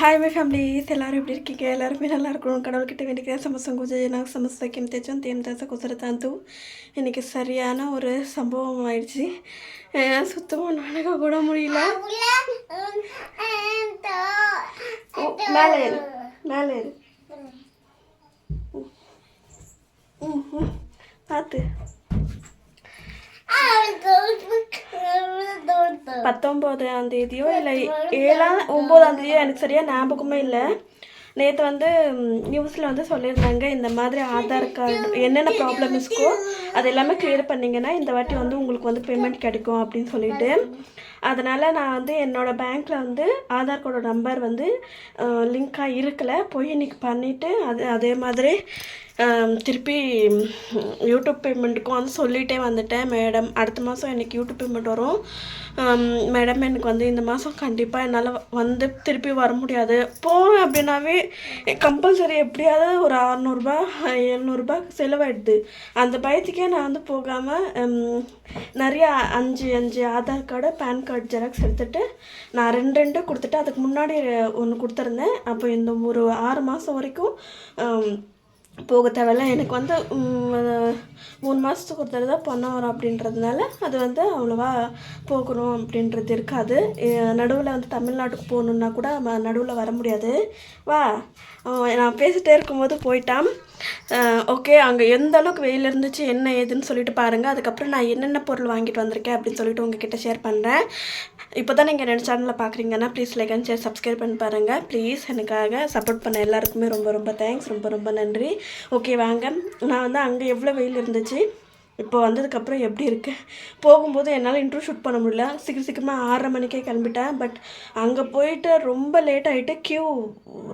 Hi my family எல்லோரும் எப்படி இருக்கீங்க? எல்லாருமே நல்லா இருக்கணும் கடவுள்கிட்ட வேண்டிக்கிறேன். சமசம் குஜய் நாங்கள் சமஸ்த கிம் தேச்சம் தேம்தாச குசரத்தாந்து இன்றைக்கி சரியான ஒரு சம்பவம் ஆயிடுச்சு. சுத்தமாக நடக்க கூட முடியல. மேலே மேலே பார்த்து. பத்தொம்போதாம் தேதியோ இல்லை ஏழாம் ஒம்போதாம் தேதியோ எனக்கு சரியாக ஞாபகமே இல்லை. நேற்று வந்து நியூஸில் வந்து சொல்லியிருந்தாங்க இந்த மாதிரி ஆதார் கார்டு என்னென்ன ப்ராப்ளம் இருக்கோ அது எல்லாமே கிளியர் பண்ணிங்கன்னா இந்த வாட்டி வந்து உங்களுக்கு வந்து பேமெண்ட் கிடைக்கும் அப்படின்னு சொல்லிட்டு. அதனால் நான் வந்து என்னோடய பேங்க்கில் வந்து ஆதார் கார்டோட நம்பர் வந்து லிங்காக இருக்கலை. போய் இன்னைக்கு பண்ணிவிட்டு அது அதே மாதிரி திருப்பி யூடியூப் பேமெண்ட்டுக்கும் வந்து சொல்லிகிட்டே வந்துட்டேன். மேடம் அடுத்த மாதம் எனக்கு யூடியூப் பேமெண்ட் வரும். மேடம் எனக்கு வந்து இந்த மாதம் கண்டிப்பாக என்னால் வந்து திருப்பி வர முடியாது. போகிறேன் அப்படின்னாவே கம்பல்சரி எப்படியாவது ஒரு அறநூறுபா எழுநூறுபா செலவாயிடுது. அந்த பயத்துக்கே நான் வந்து போகாமல் நிறைய அஞ்சு அஞ்சு Aadhaar card PAN card xerox எடுத்துகிட்டு நான் ரெண்டு ரெண்டு கொடுத்துட்டு அதுக்கு முன்னாடி ஒன்று கொடுத்துருந்தேன். அப்போ இந்த ஒரு ஆறு மாதம் வரைக்கும் போக தேவையில்ல எனக்கு வந்து மூணு மாதத்துக்கு ஒரு தடவை தான் பணம் வரும் அப்படின்றதுனால அது வந்து அவ்வளோவா போகணும் அப்படின்றது இருக்காது. நடுவில் வந்து தமிழ்நாட்டுக்கு போகணுன்னா கூட நடுவில் வர முடியாது. வா நான் பேசிகிட்டே இருக்கும்போது போயிட்டான் ஓகே அங்கே எந்த அளவுக்கு வெயில் இருந்துச்சு என்ன ஏதுன்னு சொல்லிட்டு பாருங்கள் அதுக்கப்புறம் நான் என்னென்ன பொருள் வாங்கிட்டு வந்திருக்கேன் அப்படின்னு சொல்லிட்டு உங்ககிட்ட ஷேர் பண்ணுறேன் இப்போ தான் நீங்கள் ரெண்டு சேனலில் பார்க்குறீங்கன்னா please like and share subscribe பண்ணி பாருங்கள் ப்ளீஸ் எனக்காக சப்போர்ட் பண்ண எல்லாருக்குமே ரொம்ப ரொம்ப தேங்க்ஸ் ரொம்ப ரொம்ப நன்றி. ஓகே வாங்க. நான் வந்து அங்கே எவ்வளோ வெயில் இருந்துச்சு? இப்போ வந்ததுக்கப்புறம் எப்படி இருக்கு? போகும்போது என்னால் இன்ட்ரோ ஷூட் பண்ண முடியல. சீக்கிரம் சீக்கிரமாக ஆறரை மணிக்கே கிளம்பிட்டேன். பட் அங்கே போயிட்டு ரொம்ப லேட் ஆகிட்டு க்யூ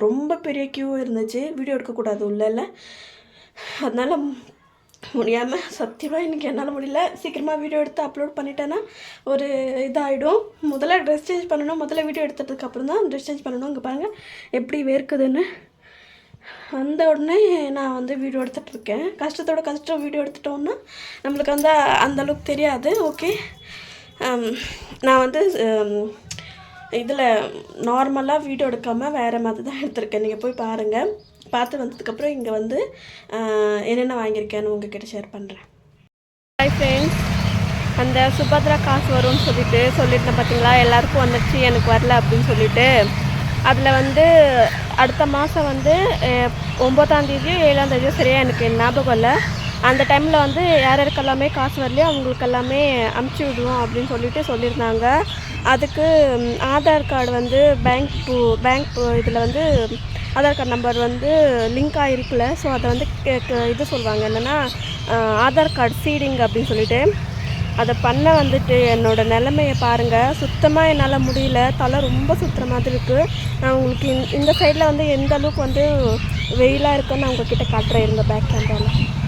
ரொம்ப பெரிய க்யூ இருந்துச்சு. வீடியோ எடுக்கக்கூடாது உள்ள அதனால் முடியாமல் சத்தியமாக இன்றைக்கி என்னால் முடியல. சீக்கிரமாக வீடியோ எடுத்து அப்லோட் பண்ணிட்டேன்னா ஒரு இதாகிடும் முதல்ல ட்ரெஸ் சேஞ்ச் பண்ணணும். முதல்ல வீடியோ எடுத்ததுக்கப்புறம் தான் ட்ரெஸ் சேஞ்ச் பண்ணணும். இங்கே பாருங்கள் எப்படி வேர்க்குதுன்னு. வந்த உடனே நான் வந்து வீடியோ எடுத்துகிட்ருக்கேன் கஷ்டத்தோட கஷ்டம் வீடியோ எடுத்துட்டோன்னா நம்மளுக்கு வந்து அந்தளவுக்கு தெரியாது. ஓகே. நான் வந்து இதில் நார்மலாக வீடியோ எடுக்காமல் வேறு மாதிரி தான் எடுத்திருக்கேன். நீங்கள் போய் பாருங்கள் பார்த்து வந்ததுக்கப்புறம் இங்கே வந்து என்னென்ன வாங்கியிருக்கேன்னு உங்ககிட்ட ஷேர் பண்ணுறேன் ஹாய் ஃப்ரெண்ட்ஸ் அந்த சுபத்ரா காசு வரும்னு சொல்லிட்டு சொல்லியிருந்தேன் பார்த்தீங்களா எல்லாருக்கும் வந்துடுச்சு எனக்கு வரல அப்படின்னு சொல்லிட்டு. அதில் வந்து அடுத்த மாதம் வந்து ஒம்பதாந்தேதியோ ஒம்பதாம் ஏழாம் தேதியோ சரியாக எனக்கு ஞாபகம் இல்லை. அந்த டைமில் வந்து யார் யாருக்கெல்லாமே காசு வரலையோ அவங்களுக்கு எல்லாமே அமுச்சு விடுவோம் அப்படின்னு சொல்லிட்டு சொல்லியிருந்தாங்க. அதுக்கு ஆதார் கார்டு வந்து பேங்க் பேங்க் இதில் வந்து ஆதார் கார்டு நம்பர் வந்து லிங்க் ஆகிருக்குல்ல ஸோ அதை வந்து கே- இது சொல்லுவாங்க என்னென்னா ஆதார் கார்டு சீடிங் அப்படின்னு சொல்லிட்டு. அதை பண்ண வந்துட்டு என்னோட நிலமையை பாருங்கள் சுத்தமாக என்னால் முடியல. தலை ரொம்ப சுற்றுற மாதிரி இருக்குது நான் உங்களுக்கு இந்த- இந்த சைடில் வந்து எந்த அளவுக்கு வந்து வெயிலாக இருக்குன்னு நான் உங்ககிட்ட காட்டுறேன். இருங்க பேக் கேமராவில்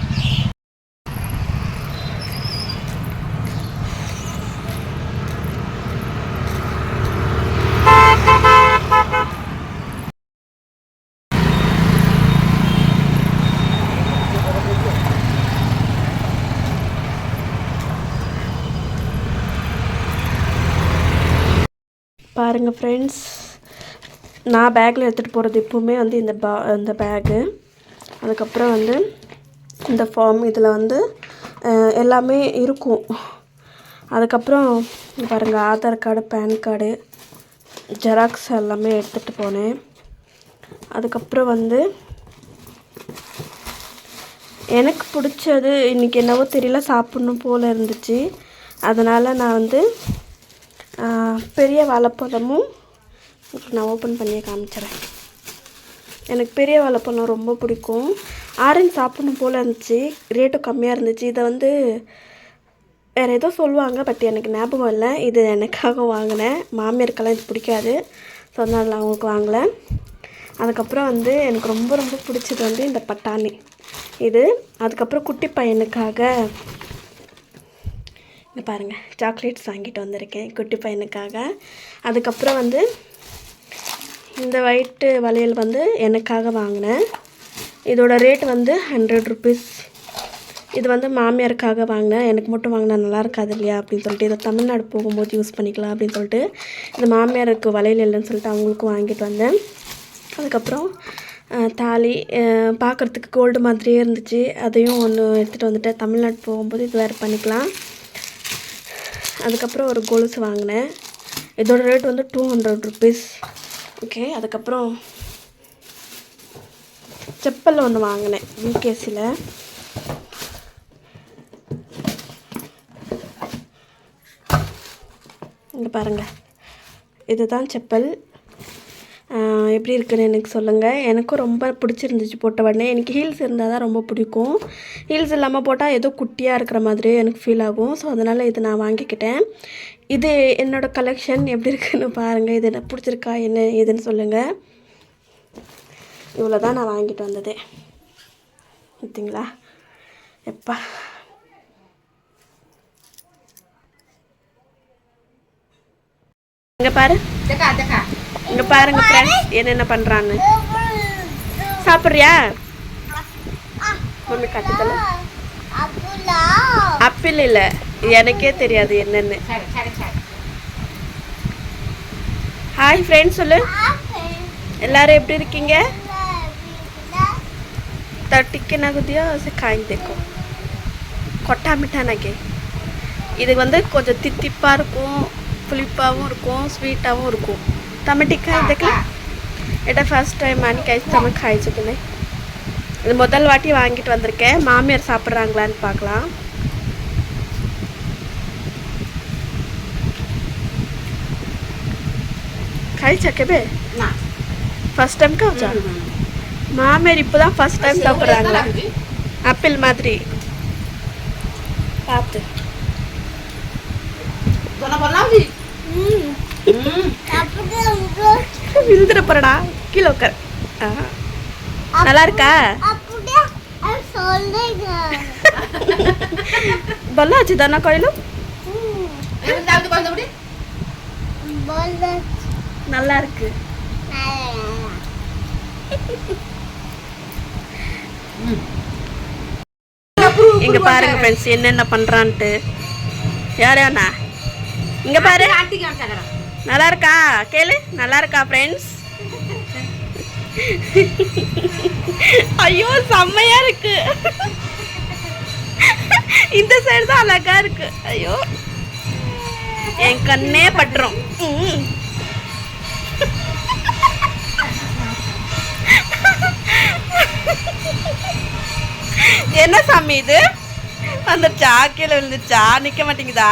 பாருங்கள் ஃப்ரெண்ட்ஸ் நான் பேக்கில் எடுத்துகிட்டு போகிறது எப்போவுமே வந்து இந்த பா இந்த பேகு அதுக்கப்புறம் வந்து இந்த ஃபார்ம் இதில் வந்து எல்லாமே இருக்கும். அதுக்கப்புறம் பாருங்கள் Aadhaar card PAN card xerox எல்லாமே எடுத்துகிட்டு போனேன். அதுக்கப்புறம் வந்து எனக்கு பிடிச்சது இன்றைக்கி என்னவோ தெரியல சாப்பிட்ணும் போல் இருந்துச்சு. அதனால் நான் வந்து பெரிய வாழைப்பழமும் நான் ஓப்பன் பண்ணி காமிச்சிடுறேன் எனக்கு பெரிய வாழைப்பழம் ரொம்ப பிடிக்கும். ஆரஞ்சு சாப்பிடணும் போல் இருந்துச்சு. ரேட்டும் கம்மியாக இருந்துச்சு. இதை வந்து வேறு ஏதோ சொல்லுவாங்க பட் எனக்கு ஞாபகம் இல்லை. இது எனக்காக வாங்கினேன். மாமியாருக்கெல்லாம் இது பிடிக்காது. ஸோ அதனால் அவங்களுக்கு வாங்கலை. அதுக்கப்புறம் வந்து எனக்கு ரொம்ப ரொம்ப பிடிச்சது வந்து இந்த பட்டாணி. இது. அதுக்கப்புறம் குட்டி பையனுக்காக பாருங்கள் சாக்லேட்ஸ் வாங்கிட்டு வந்திருக்கேன் குட்டி பையனுக்காக. அதுக்கப்புறம் வந்து இந்த ஒயிட்டு வளையல் வந்து எனக்காக வாங்கினேன். இதோட ரேட் வந்து ஹண்ட்ரட் ருபீஸ் இது வந்து மாமியாருக்காக வாங்கினேன். எனக்கு மட்டும் வாங்கினா நல்லா இருக்காது இல்லையா அப்படின்னு சொல்லிட்டு இதை தமிழ்நாடு போகும்போது யூஸ் பண்ணிக்கலாம் அப்படின்னு சொல்லிட்டு இது மாமியாருக்கு வளையல் இல்லைன்னு சொல்லிட்டு அவங்களுக்கும் வாங்கிட்டு வந்தேன். அதுக்கப்புறம் தாலி பார்க்குறதுக்கு கோல்டு மாதிரியே இருந்துச்சு. அதையும் ஒன்று எடுத்துகிட்டு வந்துட்டேன். தமிழ்நாடு போகும்போது இது வேறு பண்ணிக்கலாம். அதுக்கப்புறம் ஒரு கொலுசு வாங்கினேன். இதோட ரேட் வந்து டூ ஹண்ட்ரட் ருபீஸ் ஓகே அதுக்கப்புறம் செப்பல் ஒன்று வாங்கினேன் யூகேசியில் இங்கே பாருங்கள் இதுதான் செப்பல். எப்படி இருக்குன்னு எனக்கு சொல்லுங்கள் எனக்கும் ரொம்ப பிடிச்சிருந்துச்சு போட்ட உடனே. எனக்கு ஹீல்ஸ் இருந்தால் தான் ரொம்ப பிடிக்கும். ஹீல்ஸ் இல்லாமல் போட்டால் ஏதோ குட்டியாக இருக்கிற மாதிரி எனக்கு ஃபீல் ஆகும். ஸோ அதனால் இது நான் வாங்கிக்கிட்டேன். இது என்னோடய கலெக்ஷன் எப்படி இருக்குன்னு பாருங்கள் இது எனக்கு பிடிச்சிருக்கா? என்ன ஏதுன்னு சொல்லுங்கள் இவ்வளோ தான் நான் வாங்கிட்டு வந்தது. பார்த்தீங்களா? எப்பா. இங்கே பாரு. இங்கே பாருங்க ஃப்ரெண்ட்ஸ் என்னென்ன பண்ணுறான்னு சாப்பிட்றியா? ஒன்று கற்றுக்கல அப்பிள் இல்லை. எனக்கே தெரியாது என்னென்னு. ஹாய் ஃப்ரெண்ட்ஸ் சொல்லு. எல்லாரும் எப்படி இருக்கீங்க? தட்டிக்கு தட்டிக்கனாகுதியோ காய்ந்து இருக்கும் கொட்டா மிட்டானாக்கே இது வந்து கொஞ்சம் தித்திப்பாக இருக்கும் புளிப்பாகவும் இருக்கும் ஸ்வீட்டாகவும் இருக்கும். তো আমি ঠিক খাই দেখলাম এটা ஃபர்ஸ்ட் டைம் அன்னைக்கு ஐஸ்தாம காய்ச்சிக்கினே இது முதல் வாட்டி வாங்கிட்டு வந்திருக்கேன் மாமியார் சாப்பிட்றாங்களான்னு பார்க்கலாம் காய்ச்சா கேபே ஃபர்ஸ்ட் டைம் காய்ச்சா மாமியார் இப்போ தான் ஃபர்ஸ்ட் டைம் சாப்பிட்றாங்களா ஆப்பிள் மாதிரி பார்த்து விழுந்துட போறடா. கீழே உட்கார். நல்லா இருக்கா? பல்லா ஆச்சு தானே கோயிலும். நல்லா இருக்கு. இங்க பாருங்க ஃப்ரெண்ட்ஸ் என்னென்ன பண்றான்ட்டு. யார் யாருண்ணா? இங்க பாரு. நல்லா இருக்கா கேளு. நல்லா இருக்கா ஃப்ரெண்ட்ஸ் ஐயோ செம்மையா இருக்கு. இந்த சைடு தான் அழகா இருக்கு. ஐயோ. என் கண்ணே பட்டுரும். என்ன சாமி இது? வந்துருச்சா? கீழே விழுந்துச்சா நிக்க மாட்டேங்குதா?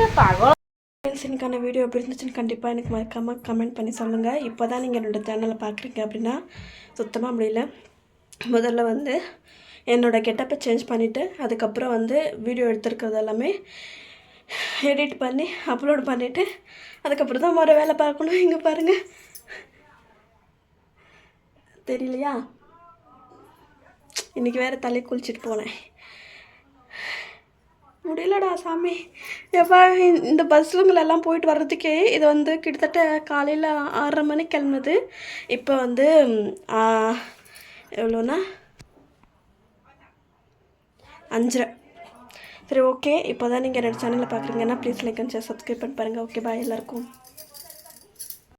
Pagal. ஃப்ரெண்ட்ஸ் வீடியோ எப்படி இருந்துச்சுன்னு கண்டிப்பாக எனக்கு மறக்காமல் கமெண்ட் பண்ணி சொல்லுங்கள் இப்போ தான் நீங்கள் என்னோடய சேனலை பார்க்குறீங்க அப்படின்னா சுத்தமாக முடியல. முதல்ல வந்து என்னோடய கெட்டப்பை சேஞ்ச் பண்ணிவிட்டு அதுக்கப்புறம் வந்து வீடியோ எடுத்துருக்கிறது எல்லாமே எடிட் பண்ணி அப்லோட் பண்ணிவிட்டு அதுக்கப்புறம் தான் மறு வேலை பார்க்கணும். இங்கே பாருங்கள் தெரியலையா? இன்றைக்கி வேறு தலை குளிச்சுட்டு போனேன். முடியலடா சாமி. எப்பா இந்த- பஸ்ஸுங்களெல்லாம் போயிட்டு வர்றதுக்கே இது வந்து கிட்டத்தட்ட காலையில் ஆறரை மணிக்கு கிளம்புது. இப்போ வந்து ம், எவ்வளோண்ணா அஞ்சரை. சரி ஓகே இப்போ தான் நீங்கள் என்னோடய சேனலில் பார்க்குறீங்கன்னா please like and share subscribe பண்ணி பாருங்கள் ஓகே பாய் எல்லாருக்கும்.